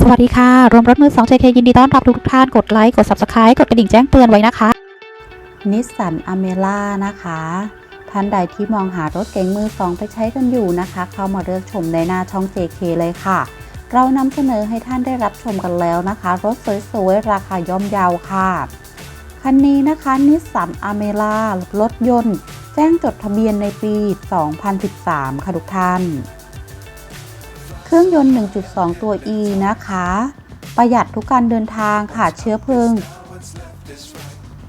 สวัสดีค่ะ รวมรถมือ 2 JK ยินดีต้อนรับทุกท่าน กดไลค์ กด Subscribe กดกระดิ่งแจ้งเตือนไว้นะคะนิสสันอเมร่านะคะ ท่านใดที่มองหารถเก๋งมือสองไปใช้กันอยู่นะคะ เข้ามาเลือกชมในหน้าช่อง JK เลยค่ะ เรานำเสนอให้ท่านได้รับชมกันแล้วนะคะ รถสวยๆ ราคาย่อมเยาวค่ะ คันนี้นะคะนิสสันอเมร่ารถยนต์ แจ้งจดทะเบียนในปี 2013 ค่ะทุกท่าน เครื่องยนต์ 1.2 ตัว E นะคะ ประหยัดทุกการเดินทางค่ะเชื้อเพลิง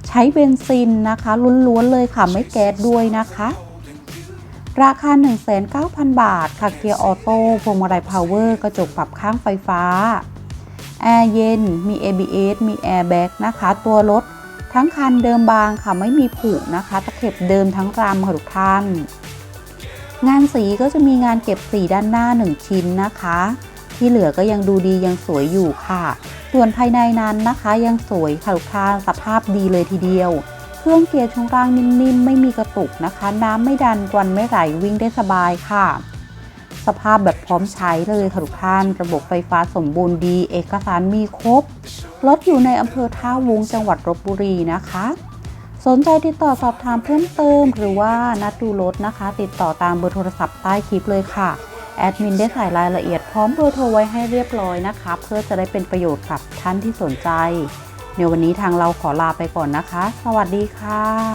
ใช้เบนซินนะคะล้วนๆเลยค่ะไม่แก๊สด้วยนะคะ ราคา 1,900,000 บาท ค่ะเกียร์ออโต้พวงมาลัยพาวเวอร์กระจกปรับข้างไฟฟ้า แอร์เย็น มี ABS มีแอร์แบ็กนะคะ ตัวรถทั้งคันเดิมบางค่ะไม่มีผุนะคะ ตะเข็บเดิมทั้งรำค่ะทุกท่าน งานสีก็จะมีงานเก็บสีด้านหน้า 1 ชิ้นนะคะ ที่เหลือก็ยังดูดียังสวยอยู่ค่ะ ส่วนภายในนั้นนะคะยังสวยค่ะทุกท่าสภาพดีเลยทีเดียว เครื่องเกียร์ช่วงล่างนิ่มๆ ไม่มีกระตุกนะคะ น้ำไม่ดันกวนไม่ไหลวิ่งได้สบายค่ะ สภาพแบบพร้อมใช้เลยค่ะทุกท่านระบบไฟฟ้าสมบูรณ์ดี เอกสารมีครบรถอยู่ในอำเภอท่าวุ้งจังหวัดลบบุรีนะคะ สนใจติดต่อสอบถามเพิ่มเติม หรือว่านัดดูรถนะคะ ติดต่อตามเบอร์โทรศัพท์ใต้คลิปเลยค่ะ แอดมินได้ใส่รายละเอียดพร้อมเบอร์โทรไว้ให้เรียบร้อยนะคะ เพื่อจะได้เป็นประโยชน์กับท่านที่สนใจเนี่ยวันนี้ทางเราขอลาไปก่อนนะคะ สวัสดีค่ะ